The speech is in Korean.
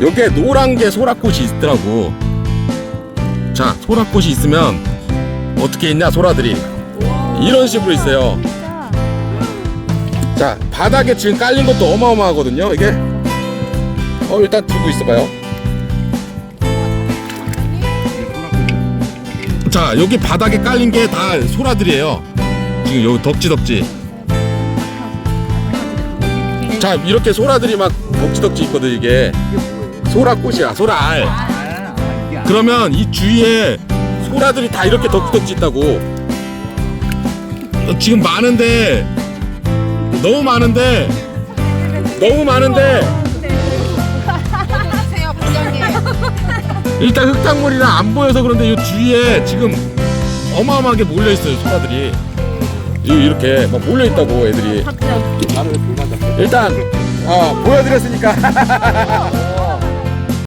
요게 노란 게 소라꽃이 있더라고. 자, 소라꽃이 있으면 어떻게 있냐, 소라들이. 이런 식으로 있어요. 자, 바닥에 지금 깔린 것도 어마어마하거든요, 이게. 어, 일단 들고 있어봐요. 자, 여기 바닥에 깔린 게 다 소라들이에요. 지금 여기 덕지덕지. 자, 이렇게 소라들이 막 덕지덕지 있거든, 이게. 소라꽃이야, 소라알. 그러면 이 주위에 소라들이 다 이렇게 덕지덕지 있다고. 어, 지금 많은데, 너무 많은데, 너무 많은데. 일단 흙탕물이랑 안 보여서 그런데 이 주위에 지금 어마어마하게 몰려 있어요 소라들이 이- 이렇게 막 몰려 있다고 애들이 일단 어, 보여드렸으니까